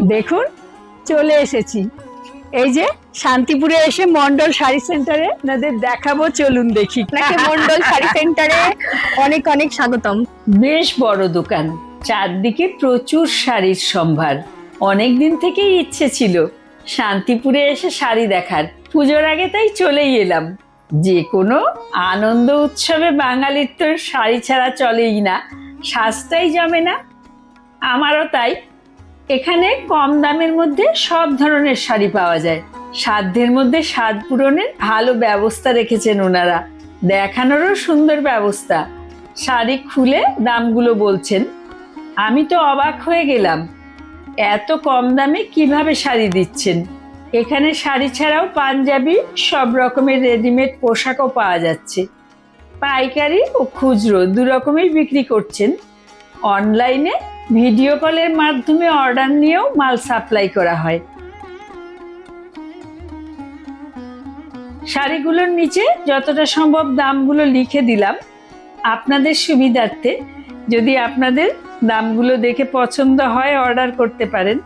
দেখুন চলে এসেছি। এই যে শান্তিপুরে এসে মন্ডল শাড়ি সেন্টারে আপনাদের দেখাবো চলুন দেখি। আপনাকে মন্ডল শাড়ি সেন্টারে অনেক অনেক স্বাগতম। বেশ বড় দোকান চারদিকে প্রচুর শাড়ির সম্ভার। অনেক দিন থেকেই ইচ্ছে ছিল শান্তিপুরে এসে শাড়ি দেখার। পুজোর আগে তাই চলেই এলাম। যে কোনো আনন্দ উৎসবে বাঙালির তো শাড়ি ছাড়া চলেই না সাজটাই জমে না। আমারও তাই। এখানে কম দামের মধ্যে সব ধরনের শাড়ি পাওয়া যায়। সাধ্যের মধ্যে স্বাদ পূরণের ভালো ব্যবস্থা রেখেছেন ওনারা। দেখানোরও সুন্দর ব্যবস্থা। শাড়ি খুলে দামগুলো বলছেন। আমি তো অবাক হয়ে গেলাম। এত কম দামে কীভাবে শাড়ি দিচ্ছেন? এখানে শাড়ি ছাড়াও পাঞ্জাবি, সব রকমের রেডিমেড পোশাকও পাওয়া যাচ্ছে। পাইকারি ও খুচরো দু রকমেই বিক্রি করছেন। অনলাইনে ভিডিও কলের মাধ্যমে অর্ডার নিয়েও মাল সাপ্লাই করা হয়। শাড়িগুলোর নিচে যতটা সম্ভব দামগুলো লিখে দিলাম। আপনাদের সুবিধার্থে যদি আপনাদের দামগুলো দেখে পছন্দ হয় অর্ডার করতে পারেন।